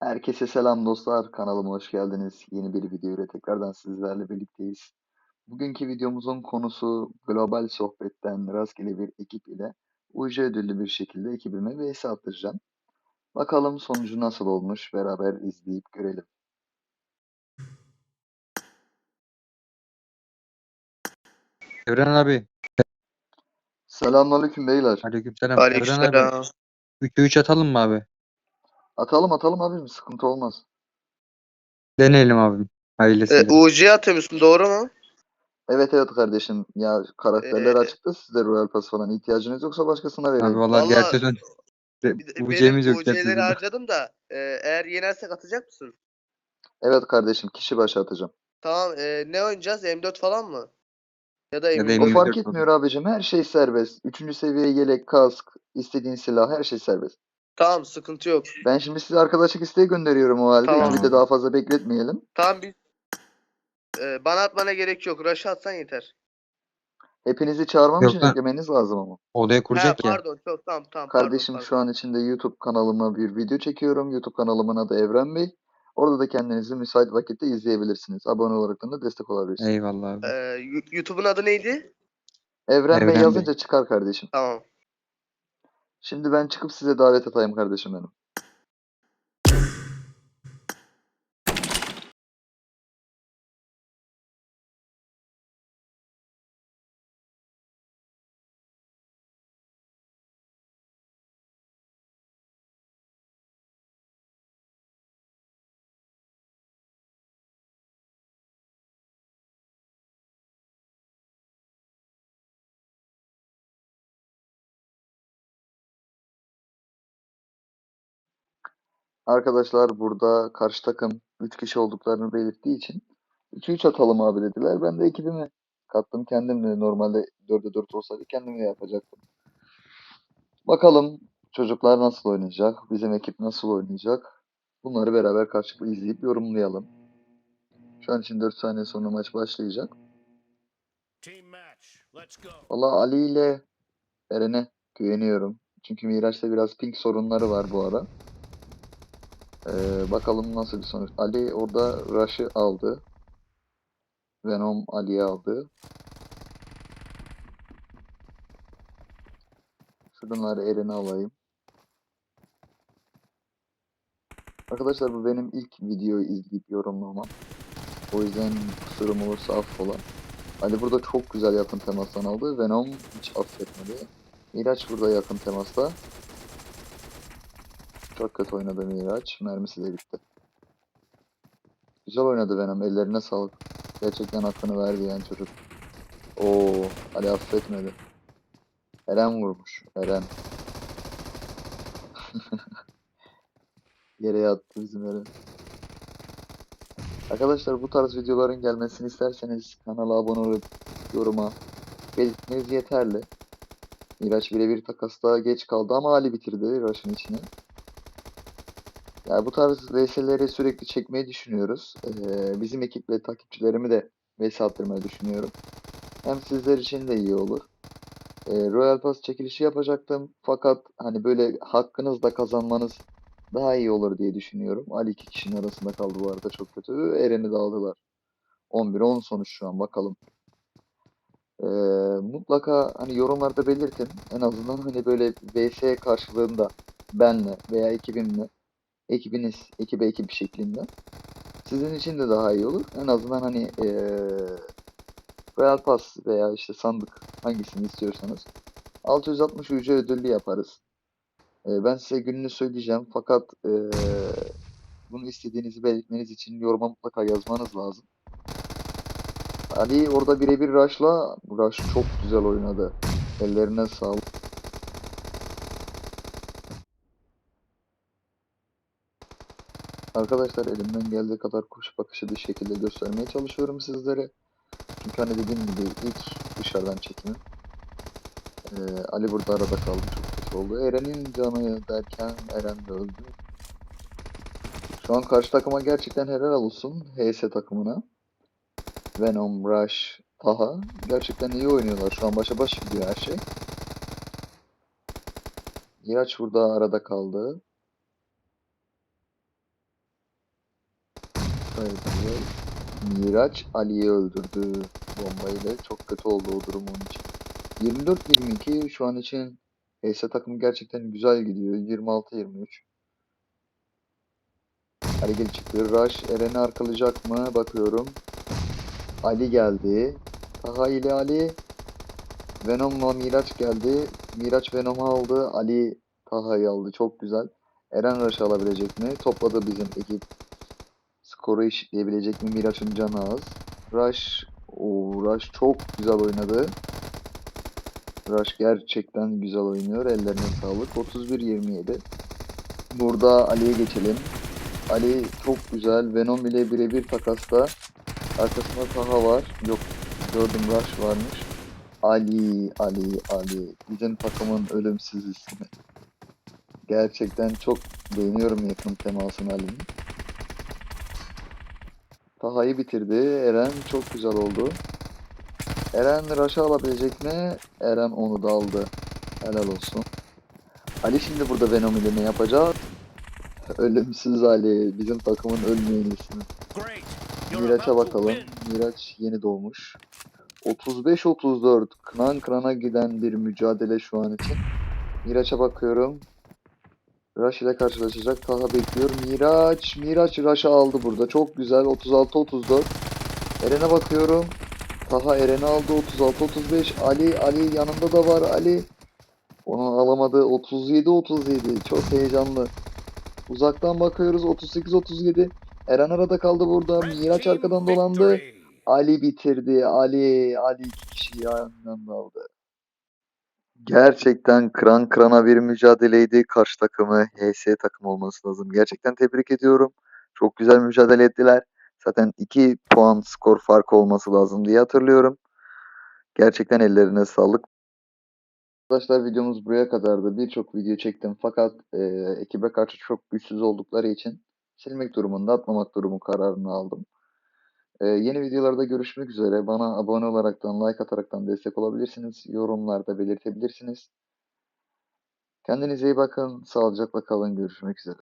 Herkese selam dostlar. Kanalıma hoş geldiniz. Yeni bir video ile tekrardan sizlerle birlikteyiz. Bugünkü videomuzun konusu global sohbetten rastgele bir ekip ile UJ ödüllü bir şekilde ekibime vs attıracağım. Bakalım sonucu nasıl olmuş beraber izleyip görelim. Evren abi. Selamünaleyküm beyler. Aleykümselam. Evren abi. Aleykümselam. 3'e 3 atalım mı abi? Atalım atalım abim sıkıntı olmaz. Deneyelim abi. Hayırlısı. E, UC atıyormuşsun doğru mu? Evet evet kardeşim ya karakterler Ee, açıkta size Royal Pass falan ihtiyacınız yoksa başkasına Abi vereyim. vallahi Vallahi- gerçekten Bir de- bu Benim Cem'iz yok UC'leri gerçekten. harcadım da e, eğer yenersek atacak mısın? Evet kardeşim kişi başı atacağım. Tamam e, ne oynayacağız? M4 falan mı? Ya da Ya da M24. O M24 fark etmiyor abicim. Her şey serbest. Üçüncü seviye yelek, kask, istediğin silah her şey serbest. Tamam sıkıntı yok. Ben şimdi size arkadaşlık isteği gönderiyorum o halde. Tamam. Bir de daha fazla bekletmeyelim. Tamam biz e, bana atmana gerek yok. Rush atsan yeter. Hepinizi çağırmam Yok için lan. eklemeniz lazım ama. Odaya Ha, kuracak ya. pardon çok tamam tamam Kardeşim pardon. şu an içinde YouTube kanalıma bir video çekiyorum. YouTube kanalımın adı Evren Bey. Orada da kendinizi müsait vakitte izleyebilirsiniz. Abone olarak da destek olabilirsiniz. Eyvallah abi. E, Yu- YouTube'un adı neydi? Evren, Evren Bey Bey. yazınca çıkar kardeşim. Tamam. Şimdi ben çıkıp size davet atayım kardeşim benim. Arkadaşlar burada karşı takım 3 kişi olduklarını belirttiği için 2-3 atalım abi dediler. Ben de ekibimi kattım. Kendim de normalde 4'e 4 olsaydı kendim de yapacaktım. Bakalım çocuklar nasıl oynayacak? Bizim ekip nasıl oynayacak? Bunları beraber karşılıklı izleyip yorumlayalım. Şu an için 4 saniye sonra maç başlayacak. Valla Ali ile Eren'e güveniyorum. Çünkü Miraç'ta biraz ping sorunları var bu ara. Ee, bakalım nasıl bir sonuç. Ali orada Rush'ı aldı. Venom Ali'ye aldı. Şuradan Eren'i alayım. Arkadaşlar bu benim ilk videoyu izleyip yorumlamam. O yüzden kusurum olursa affola. Ali burada çok güzel yakın temastan aldı. Venom hiç affetmedi. Miraç burada yakın temasta. Çok kötü oynadı Miraç. Mermisi de bitti. Güzel oynadı Venom. Ellerine sağlık. Gerçekten hakkını verdi yani çocuk. Oo, Ali affetmedi. Eren vurmuş. Eren. Yere yattı bizim Eren. Arkadaşlar bu tarz videoların gelmesini isterseniz kanala abone olup yoruma belirtmeniz yeterli. Miraç birebir takasta geç kaldı ama Ali bitirdi Rush'ın içine. Yani bu tarz VS'leri sürekli çekmeyi düşünüyoruz. Ee, bizim ekiple takipçilerimi de VS attırmayı düşünüyorum. Hem sizler için de iyi olur. Ee, Royal Pass çekilişi yapacaktım. Fakat hani böyle hakkınızla kazanmanız daha iyi olur diye düşünüyorum. Ali iki kişinin arasında kaldı bu arada çok kötü. Eren'i de aldılar. 11-10 sonuç şu an bakalım. Ee, mutlaka hani yorumlarda belirtin. En azından hani böyle VS karşılığında benle veya ekibimle ekibiniz ekibe ekip şeklinde. Sizin için de daha iyi olur. En azından hani eee Royal Pass veya işte sandık hangisini istiyorsanız 660 UC ödüllü yaparız. Eee, ben size gününü söyleyeceğim fakat eee, bunu istediğinizi belirtmeniz için yoruma mutlaka yazmanız lazım. Ali orada birebir Rush'la Rush çok güzel oynadı. Ellerine sağlık. Arkadaşlar elimden geldiği kadar kuş bakışı bir şekilde göstermeye çalışıyorum sizlere. Çünkü hani dediğim gibi ilk dışarıdan çekimi. Ee, Ali burada arada kaldı çok kötü oldu. Eren'in canı derken Eren de öldü. Şu an karşı takıma gerçekten helal olsun. HS takımına. Venom, Rush, Taha gerçekten iyi oynuyorlar. Şu an başa baş gidiyor her şey. Miraç burada arada kaldı. Sayılır. Miraç Ali'yi öldürdü bombayla. Çok kötü oldu o durum onun için. 24-22 şu an için HS takımı gerçekten güzel gidiyor. 26-23. Ali geri çıktı. Rush Eren'i arkalayacak mı? Bakıyorum. Ali geldi. Taha ile Ali. Venom'la Miraç geldi. Miraç Venom'u aldı. Ali Taha'yı aldı. Çok güzel. Eren Rush alabilecek mi? Topladı bizim ekip. Skoru eşitleyebilecek mi? Miraç'ın canı az. Rush, o Rush çok güzel oynadı. Rush gerçekten güzel oynuyor. Ellerine sağlık. 31-27. Burada Ali'ye geçelim. Ali çok güzel. Venom ile birebir takasta. Arkasında Taha var. Yok gördüm Rush varmış. Ali, Ali, Ali. Bizim takımın ölümsüz ismi. Gerçekten çok beğeniyorum yakın temasını Ali'nin. Taha'yı bitirdi. Eren çok güzel oldu. Eren Rush'ı alabilecek mi? Eren onu da aldı. Helal olsun. Ali şimdi burada Venom ile ne yapacak? Ölümsüz Ali. Bizim takımın ölmeyen ismi. Great. You're Miraç'a bakalım. Miraç yeni doğmuş. 35-34 kınan kınana giden bir mücadele şu an için. Miraç'a bakıyorum. Rush ile karşılaşacak. Taha bekliyor. Miraç, Miraç Rush'ı aldı burada. Çok güzel. 36-34. Eren'e bakıyorum. Taha Eren'i aldı. 36-35. Ali, Ali yanında da var. Ali. Onu alamadı. 37-37. Çok heyecanlı. Uzaktan bakıyoruz. 38-37. Eren arada kaldı burada. Miraç arkadan dolandı. Ali bitirdi. Ali, Ali iki kişiyi aynı anda aldı. Gerçekten kıran kırana bir mücadeleydi. Karşı takımı HS takım olması lazım. Gerçekten tebrik ediyorum. Çok güzel mücadele ettiler. Zaten 2 puan skor farkı olması lazım diye hatırlıyorum. Gerçekten ellerine sağlık. Arkadaşlar videomuz buraya kadardı. Birçok video çektim fakat e, ekibe karşı çok güçsüz oldukları için silmek durumunda atmamak durumu kararını aldım. Ee, yeni videolarda görüşmek üzere. Bana abone olaraktan, like ataraktan destek olabilirsiniz. Yorumlarda belirtebilirsiniz. Kendinize iyi bakın. Sağlıcakla kalın. Görüşmek üzere.